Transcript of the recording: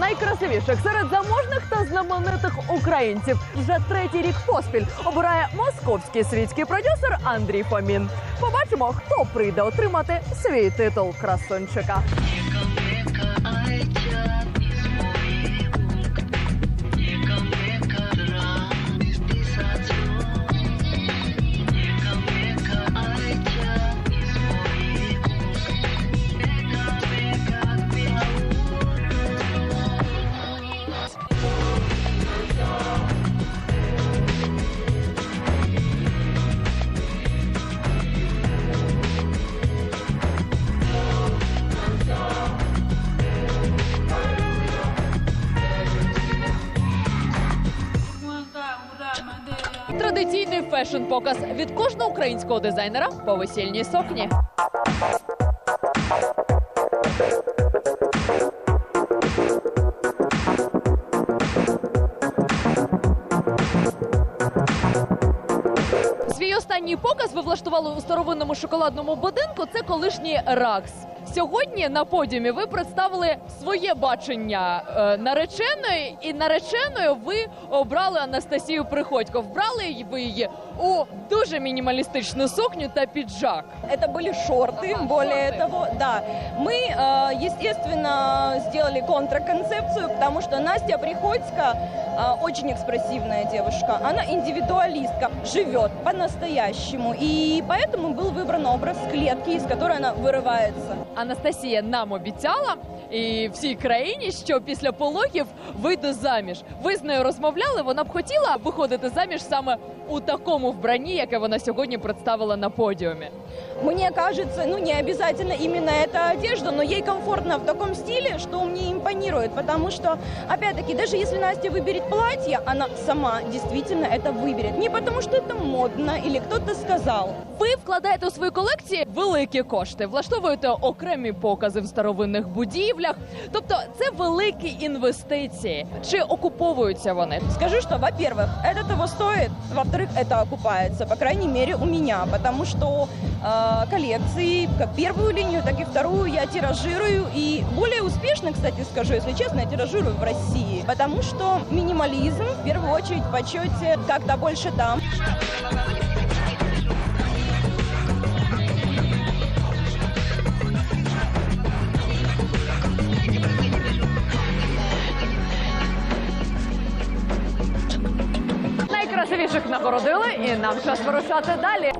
найкрасивіших серед заможних та знаменитих українців вже третій рік поспіль обирає московський світський продюсер Андрій Фомін. Побачимо, хто прийде отримати свій титул красунчика. Традиційний фешн-показ від кожного українського дизайнера по весільній сукні. останній показ ви влаштували у старовинному шоколадному будинку. Це колишній РАКС. Сьогодні на подіумі ви представили своє бачення е, нареченої, і нареченою ви обрали Анастасію Приходько. Вбрали ви її у дуже мінімалістичну сукню та піджак. Это были шорты, Ага, более шорты. того, да. Мы, э, естественно, сделали контрконцепцию, потому что Настя Приходько э, очень экспрессивная девушка. Она индивидуалистка, живет по-настоящему. И поэтому был выбран образ клетки, из которой она вырывается. Анастасія нам обіцяла і всій країні, що після пологів вийде заміж. Ви з нею розмовляли. Вона б хотіла виходити заміж саме у такому вбранні, яке вона сьогодні представила на подіумі. Мне кажется, ну не обязательно именно эта одежда, но ей комфортно в таком стиле, что мне импонирует, потому что, опять-таки, даже если Настя выберет платье, она сама действительно это выберет. Не потому что это модно или кто-то сказал. Ви вкладаєте у свої колекції великі кошти, влаштовуєте окремі покази в старовинних будівлях. Тобто це великі інвестиції. Чи окуповуються вони? Скажу, что, во-первых, это того стоит, во-вторых, это окупается, по крайней мере, у меня, потому что э, коллекции, как первую линию, так и вторую я тиражирую, и более успешно, кстати, скажу, если честно, я тиражирую в России, потому что минимализм, в первую очередь, в почете как-то больше там. Нагородили, і нам час вирушати далі.